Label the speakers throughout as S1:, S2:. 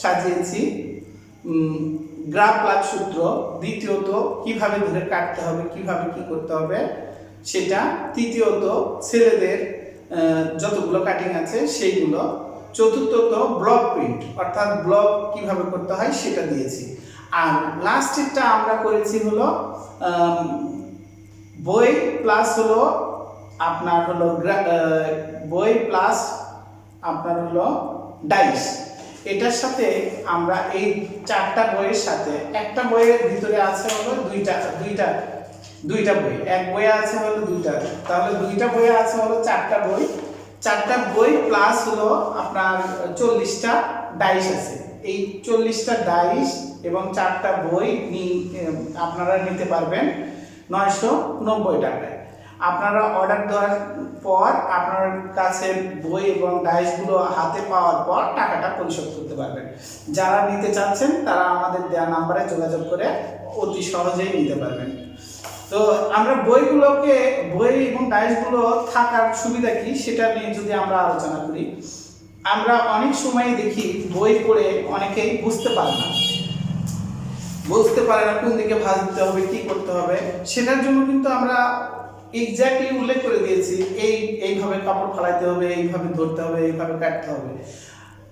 S1: সাজিয়েছি। গ্রাফ লাগ সূত্র, দ্বিতীয়ত, কীভাবে ধরে কাটতে হবে, কীভাবে কি করতে হবে, সেটা, তৃতীয়ত, ছেলেদের যতগুলো কাটিং আছে, সেইগুলো, চতুর্থত ব্লক প্রিন্ট অর্থাৎ ব্লক কীভাবে করতে হয়, সেটা দিয়েছি। আর লাস্টেরটা আমরা করেছি হলো বই প্লাস হলো, আপনার হলো বই প্লাস আপনার হলো ডাইস এটার সাথে আমরা এই চারটা বইয়ের সাথে, একটা বইয়ের ভিতরে আছে হলো দুইটা দুইটা দুইটা বই। এক বইয়ে আছে হলো দুইটা, তাহলে দুইটা বইয়ে আছে হলো চারটা বই। চারটা বই প্লাস হলো আপনার চল্লিশটা ডাইস আছে। এই চল্লিশটা ডাইস এবং চারটা বই আপনারা নিতে পারবেন নয়শো নব্বই টাকায়। আপনারা অর্ডার দেওয়ার পর আপনার কাছে বই এবং ডাইসগুলো হাতে পাওয়ার পর টাকাটা পরিশোধ করতে পারবেন। যারা নিতে চাচ্ছেন, তারা আমাদের দেওয়া নাম্বারে যোগাযোগ করে অতি সহজেই নিতে পারবেন। তো আমরা বইগুলোকে, বই এবং ডাইসগুলো থাকার সুবিধা কি সেটা নিয়ে যদি আমরা আলোচনা করি, আমরা অনেক সময় দেখি বই পড়ে অনেকেই বুঝতে পারে না। বুঝতে পারে না কোন দিকে ভাঁজ দিতে হবে, কি করতে হবে, সেটার জন্য কিন্তু আমরা এক্স্যাক্টলি উল্লেখ করে দিয়েছি, এই, এইভাবে কাপড় ফালাইতে হবে, এইভাবে ধরতে হবে, এইভাবে কাটতে হবে।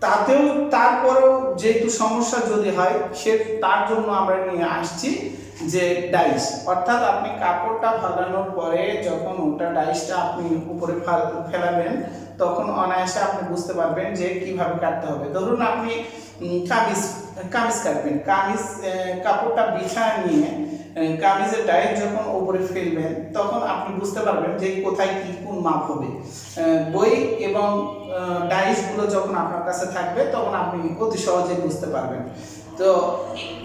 S1: তাতেও তারপরেও যেহেতু সমস্যা যদি হয়, সে তার জন্য আমরা নিয়ে আসছি যে ডাইস। অর্থাৎ আপনি কাপড়টা ফালানোর পরে যখন ওটা ডাইসটা আপনি উপরে ফেলাবেন, তখন অনায়াসে আপনি বুঝতে পারবেন যে কীভাবে কাটতে হবে। ধরুন আপনি কামিজ কামিজ কাটবেন। কামিজ কাপড়টা বিছায় নিয়ে কামিজের ডাইস যখন ওপরে ফেলবেন, তখন আপনি বুঝতে পারবেন যে কোথায় কী কোন মাপ হবে। বই এবং ডাইসগুলো যখন আপনার কাছে থাকবে, তখন আপনি অতি সহজে বুঝতে পারবেন। তো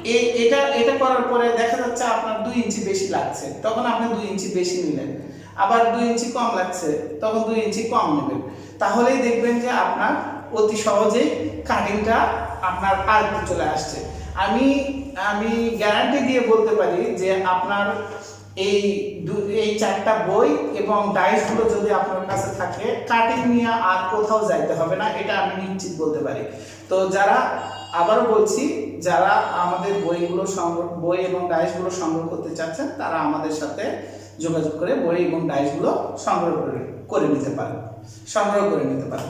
S1: এ- এটা এটা করার পরে দেখা যাচ্ছে আপনার দুই ইঞ্চি বেশি লাগছে। তখন আপনি দুই ইঞ্চি বেশি নিলেন। আবার দুই ইঞ্চি কম লাগছে, তখন দুই ইঞ্চি কম নেবেন। তাহলেই দেখবেন যে আপনার অতি সহজেই কাটিংটা আপনার আয়ত্তে চলে আসছে। আমি আমি গ্যারান্টি দিয়ে বলতে পারি যে আপনার এই এই চারটা বই এবং ডাইসগুলো যদি আপনার কাছে থাকে কাটিং নিয়ে আর কোথাও যাইতে হবে না, এটা আমি নিশ্চিত বলতে পারি। তো যারা, আবারও বলছি, যারা আমাদের বইগুলো সংগ্রহ, বই এবং ডাইসগুলো সংগ্রহ করতে চাচ্ছেন, তারা আমাদের সাথে যোগাযোগ করে বই এবং ডাইসগুলো সংগ্রহ করে করে নিতে পারেন। সংগ্রহ করে নিতে পারেন।